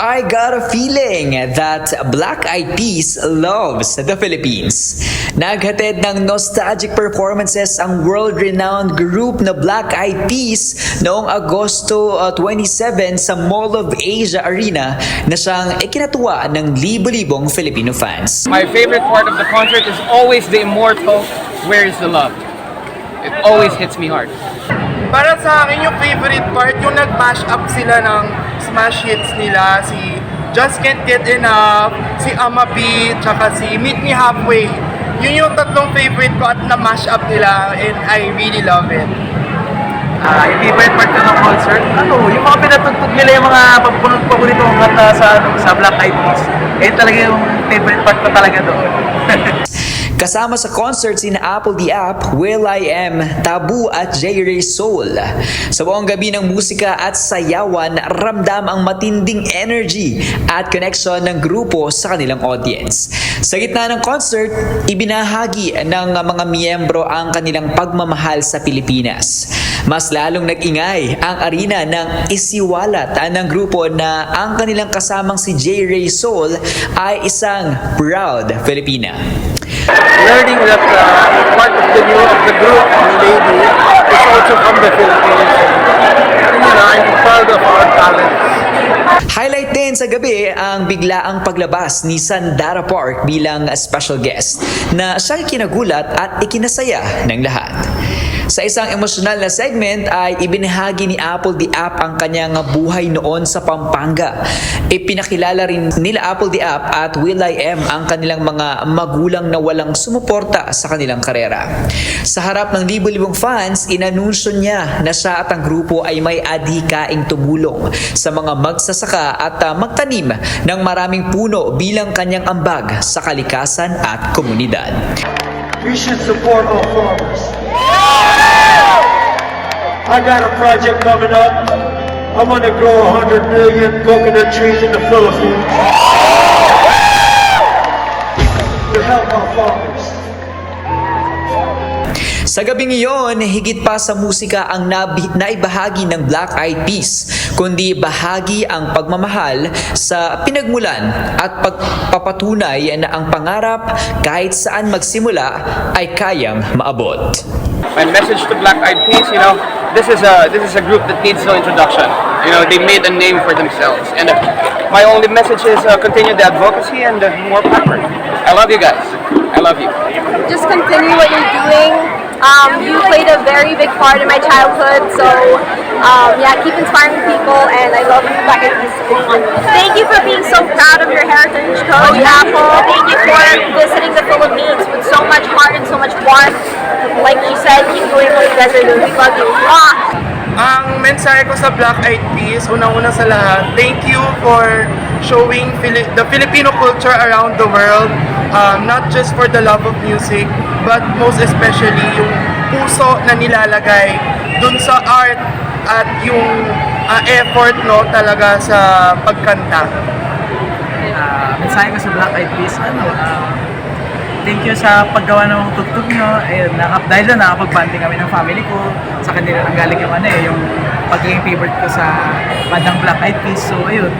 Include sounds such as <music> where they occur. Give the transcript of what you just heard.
I got a feeling that Black Eyed Peas loves the Philippines. Naghatid ng nostalgic performances ang world-renowned group na Black Eyed Peas noong Agosto uh, 27 sa Mall of Asia Arena na siyang ikinatuwa ng libo-libong Filipino fans. My favorite part of the concert is always the immortal Where is the Love? It always hits me hard. Para sa akin yung favorite part, yung nag-mash up sila ng smash hits nila, si Just Can't Get Enough, si Ama B, tsaka si Meet Me Halfway. Yun yung tatlong favorite ko at na-mash up nila and I really love it. Ah, yung favorite part ko ng concert, ano, yung mga pinatugtog nila yung mga papunod paborito kong kanta sa, ano, sa Black Eyed Peas. Eh talaga yung favorite part ko talaga doon. <laughs> Kasama sa concert sina Apple the App, Will I Am, Tabu at J. Ray Soul. Sa buong gabi ng musika at sayawan, ramdam ang matinding energy at connection ng grupo sa kanilang audience. Sa gitna ng concert, ibinahagi ng mga miyembro ang kanilang pagmamahal sa Pilipinas. Mas lalong nag-ingay ang arena ng isiwalat ng grupo na ang kanilang kasamang si J. Ray Soul ay isang proud Filipina. Learning that uh, part of the new of the group, lady, is also from the Philippines. You know, I'm proud of our talents. Highlight din sa gabi ang biglaang paglabas ni Sandara Park bilang special guest na siyang kinagulat at ikinasaya ng lahat. Sa isang emosyonal na segment ay ibinahagi ni Apple the App ang kanyang buhay noon sa Pampanga. Ipinakilala rin nila Apple the App at Will I Am ang kanilang mga magulang na walang sumuporta sa kanilang karera. Sa harap ng libo-libong fans, inanunsyo niya na siya at ang grupo ay may adhikaing tumulong sa mga magsasaka at uh, magtanim ng maraming puno bilang kanyang ambag sa kalikasan at komunidad. We should support all farmers. I got a project coming up. I want to grow 100 million coconut trees in the Philippines. To help our farmers. Sa gabing iyon, higit pa sa musika ang nabi- naibahagi ng Black Eyed Peas, kundi bahagi ang pagmamahal sa pinagmulan at pagpapatunay na ang pangarap kahit saan magsimula ay kayang maabot. My message to Black Eyed Peas, you know, this is a this is a group that needs no introduction. You know, they made a name for themselves, and uh, my only message is uh, continue the advocacy and uh, more power. I love you guys. I love you. just continue what you're doing. Um, you played a very big part in my childhood, so um, yeah, keep inspiring people, and I love you, Eyed Peas. Thank you for being so proud of your heritage, Coach Apple. Thank you We love you. Mwah! Ang mensahe ko sa Black Eyed Peas, unang-una sa lahat, thank you for showing Fili- the Filipino culture around the world. Um, not just for the love of music, but most especially yung puso na nilalagay dun sa art at yung uh, effort no talaga sa pagkanta. Ah, mensahe ko sa Black Eyed Peas, ano, ah, thank you sa paggawa ng tugtog nyo. Eh, nakap, dahil doon, nakapag-banding kami ng family ko. Sa kanila nang galing yung ano eh, yung pagiging favorite ko sa bandang Black Eyed Peas. So, ayun.